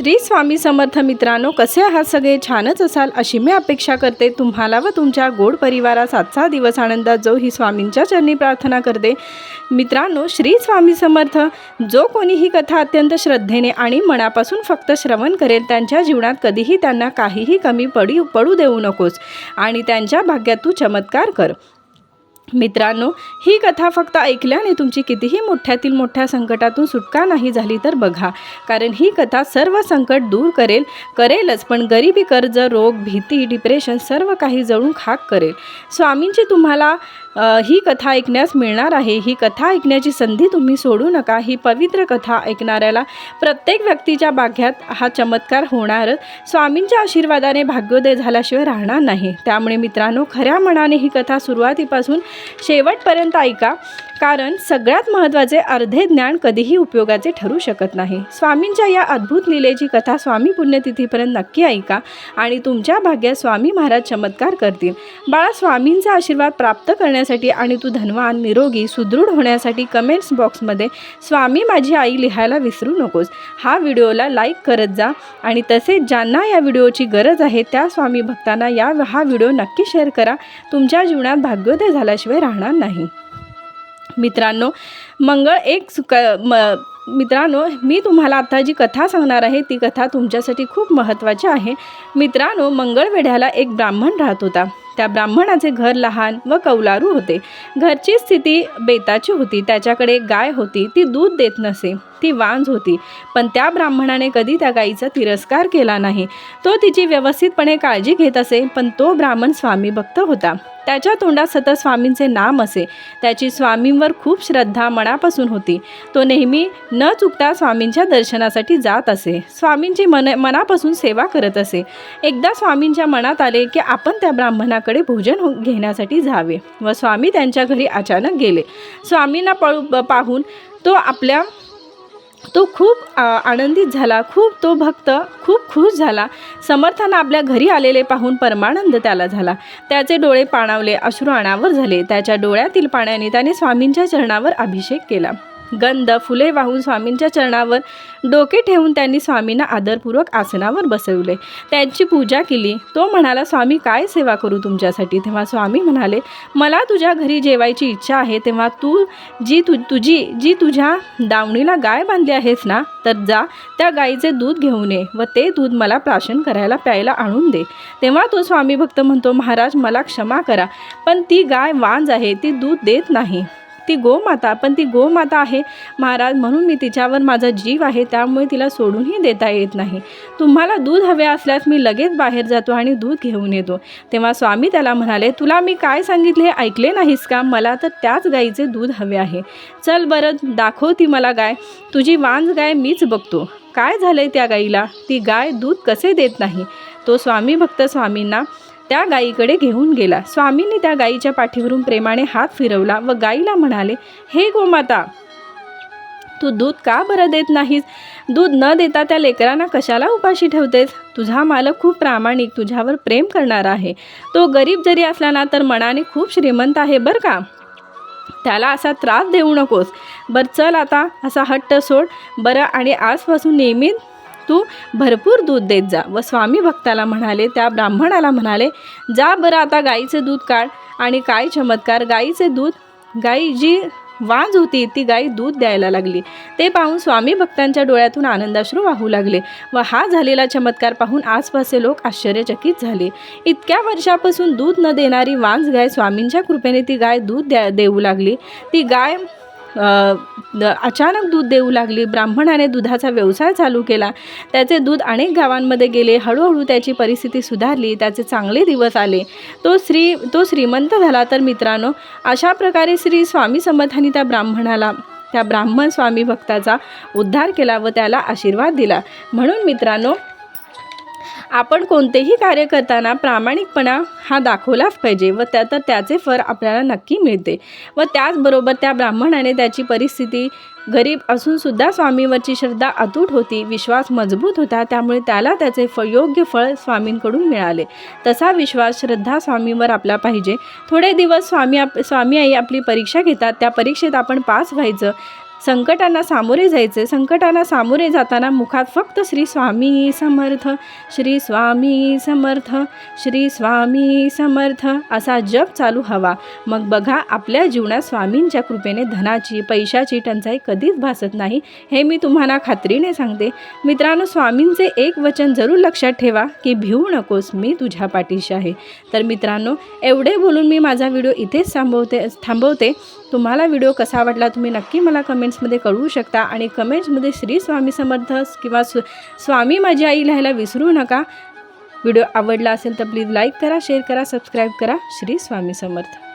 श्री स्वामी समर्थ मित्रांनो कसे आहात सगळे? छानच असाल अशी मी अपेक्षा करते. तुम्हाला व तुमच्या गोड परिवारास आजचा दिवस आनंदात जो ही स्वामींच्या चरणी प्रार्थना करते. मित्रांनो श्री स्वामी समर्थ जो कोणी ही कथा अत्यंत श्रद्धेने आणि मनापासून फक्त श्रवण करेल त्यांच्या जीवनात कधीही त्यांना काहीही कमी पडी पडू देऊ नकोस. आणि त्यांच्या भाग्यात तू चमत्कार कर. मित्रांनो ही कथा फक्त ऐकल्याने तुमची कितीही मोठ्यातील मोठ्या संकटातून सुटका नाही झाली तर बघा. कारण ही कथा सर्व संकट दूर करेल करेलच पण गरिबी कर्ज रोग भीती डिप्रेशन सर्व काही जळून खाक करेल. स्वामींची तुम्हाला ही कथा ऐकण्यास मिळणार आहे. ही कथा ऐकण्याची संधी तुम्ही सोडू नका. ही पवित्र कथा ऐकणाऱ्याला प्रत्येक व्यक्तीच्या भाग्यात हा चमत्कार होणारच. स्वामींच्या आशीर्वादाने भाग्योदय झाल्याशिवाय राहणार नाही. त्यामुळे मित्रांनो खऱ्या मनाने ही कथा सुरुवातीपासून शेवटपर्यंत ऐका. कारण सगळ्यात महत्त्वाचे अर्धे ज्ञान कधीही उपयोगाचे ठरू शकत नाही. स्वामींच्या या अद्भुत लिलेची कथा स्वामी पुण्यतिथीपर्यंत नक्की ऐका आणि तुमच्या भाग्यात स्वामी महाराज चमत्कार करतील. बाळा स्वामींचा आशीर्वाद प्राप्त करण्यासाठी आणि तू धनवान निरोगी सुदृढ होण्यासाठी कमेंट्स बॉक्समध्ये स्वामी माझी आई लिहायला विसरू नकोस. हा व्हिडिओला लाईक करत जा आणि तसेच ज्यांना या व्हिडिओची गरज आहे त्या स्वामी भक्तांना या हा व्हिडिओ नक्की शेअर करा. तुमच्या जीवनात भाग्योदय झाल्याशिवाय राहणार नाही. मित्रांनो मंगळ एक सुक म मित्रांनो मी तुम्हाला आता जी कथा सांगणार आहे ती कथा तुमच्यासाठी खूप महत्त्वाची आहे. मित्रांनो मंगळवेढ्याला एक ब्राह्मण राहत होता. त्या ब्राह्मणाचे घर लहान व कौलारू होते. घरची स्थिती बेताची होती. त्याच्याकडे गाय होती. ती दूध देत नसे. ती वांज होती. पण त्या ब्राह्मणाने कधी त्या गाईचा तिरस्कार केला नाही. तो तिची व्यवस्थितपणे काळजी घेत असे पण तो ब्राह्मण स्वामी भक्त होता. त्याच्या तोंडात सतत स्वामींचे नाम असे. त्याची स्वामींवर खूप श्रद्धा मनापासून होती. तो नेहमी न चुकता स्वामींच्या दर्शनासाठी जात असे. स्वामींची मन मनापासून सेवा करत असे. एकदा स्वामींच्या मनात आले की आपण त्या ब्राह्मणाकडे भोजन हो- घेण्यासाठी जावे व स्वामी त्यांच्या घरी अचानक गेले. स्वामींना पळू पाहून तो आपल्या तो खूप आनंदित झाला खूप तो भक्त खूप खुश झाला. समर्थानं आपल्या घरी आलेले पाहून परमानंद त्याला झाला. त्याचे डोळे पाणावले अश्रू अनावर झाले. त्याच्या डोळ्यातील पाण्याने त्याने स्वामींच्या चरणावर अभिषेक केला. गंध फुले वाहून स्वामींच्या चरणावर डोके ठेवून त्यांनी स्वामींना आदरपूर्वक आसनावर बसवले. त्यांची पूजा केली. तो म्हणाला स्वामी काय सेवा करू तुमच्यासाठी? तेव्हा स्वामी म्हणाले मला तुझ्या घरी जेवायची इच्छा आहे. तेव्हा तू जी तु तुझी जी तुझ्या दावणीला गाय बांधली आहेस ना तर जा त्या गायीचे दूध घेऊन ये व ते दूध मला प्राशन करायला प्यायला आणून दे. तेव्हा तो स्वामी भक्त म्हणतो महाराज मला क्षमा करा पण ती गाय वांज आहे ती दूध देत नाही. ती गोमाता पण ती गोमाता आहे महाराज म्हणून मी तिच्यावर माझा जीव आहे त्यामुळे तिला सोडूनही देता येत नाही. तुम्हाला दूध हवे असल्यास मी लगेच बाहेर जातो आणि दूध घेऊन येतो. तेव्हा स्वामी त्याला म्हणाले तुला मी काय सांगितले हे ऐकले नाहीस का? मला तर त्याच गाईचे दूध हवे आहे. चल बरं दाखव ती मला गाय. तुझी वांज गाय मीच बघतो. काय झालंय त्या गाईला? ती गाय दूध कसे देत नाही? तो स्वामी भक्त स्वामींना त्या गायीकडे घेऊन गेला. स्वामींनी त्या गायीच्या पाठीवरून प्रेमाने हात फिरवला व गायीला म्हणाले हे गोमाता तू दूध का बरं देत नाहीस? दूध न देता त्या लेकरांना कशाला उपाशी ठेवतेस? तुझा मालक खूप प्रामाणिक तुझ्यावर प्रेम करणारा आहे. तो गरीब जरी असला ना तर मनाने खूप श्रीमंत आहे बरं का? त्याला असा त्रास देऊ नकोस. बरं चल आता असा हट्ट सोड. बरं आणि आजपासून नेहमी तू भरपूर दूध देत जा. व स्वामी भक्ताला म्हणाले त्या ब्राह्मणाला म्हणाले जा बरं आता गाईचे दूध काढ. आणि काय चमत्कार गाईचे दूध गाई जी वाज होती ती गाई दूध द्यायला लागली. ते पाहून स्वामी भक्तांच्या डोळ्यातून आनंदाश्रू वाहू लागले. व हा झालेला चमत्कार पाहून आसपासचे लोक आश्चर्यचकित झाले. इतक्या वर्षापासून दूध न देणारी वांज गाय स्वामींच्या कृपेने ती गाय दूध द्या देऊ लागली. ती गाय अचानक दूध देऊ लागली. ब्राह्मणाने दुधाचा व्यवसाय चालू केला. त्याचे दूध अनेक गावांमध्ये गेले. हळूहळू त्याची परिस्थिती सुधारली. त्याचे चांगले दिवस आले. तो श्री तो श्रीमंत झाला. तर मित्रांनो अशा प्रकारे श्री स्वामी समर्थांनी त्या ब्राह्मणाला त्या ब्राह्मण स्वामी भक्ताचा उद्धार केला व त्याला आशीर्वाद दिला. म्हणून मित्रांनो आपण कोणतेही कार्य करताना प्रामाणिकपणा हा दाखवलाच पाहिजे व त्या तर त्याचे फळ आपल्याला नक्की मिळते. व त्याचबरोबर त्या ब्राह्मणाने त्याची परिस्थिती गरीब असूनसुद्धा स्वामीवरची श्रद्धा अतूट होती विश्वास मजबूत होता त्यामुळे त्याला त्याचे फ योग्य फळ स्वामींकडून मिळाले. तसा विश्वास श्रद्धा स्वामीवर आपला पाहिजे. थोडे दिवस स्वामी आप स्वामी आई आपली परीक्षा घेतात त्या परीक्षेत आपण पास व्हायचं. संकटांना सामोरे जायचे. संकटांना सामोरे जाताना मुखात फक्त श्री स्वामी समर्थ श्री स्वामी समर्थ श्री स्वामी समर्थ असा जप चालू हवा. मग बघा आपल्या जीवनात स्वामींच्या कृपेने धनाची पैशाची टंचाई कधीच भासत नाही हे मी तुम्हाला खात्रीने सांगते. मित्रांनो स्वामींचे एक वचन जरूर लक्षात ठेवा की भिवू नकोस मी तुझ्या पाठीशी आहे. तर मित्रांनो एवढे बोलून मी माझा व्हिडिओ इथेच थांबवते थांबवते. तुम्हाला व्हिडिओ कसा वाटला तुम्ही नक्की मला कमेंट्समध्ये कळवू शकता. आणि कमेंट्समध्ये श्री स्वामी समर्थ किंवा स्व स्वामी माझी आई लिहायला विसरू नका. व्हिडिओ आवडला असेल तर प्लीज लाईक करा शेअर करा सबस्क्राईब करा. श्री स्वामी समर्थ.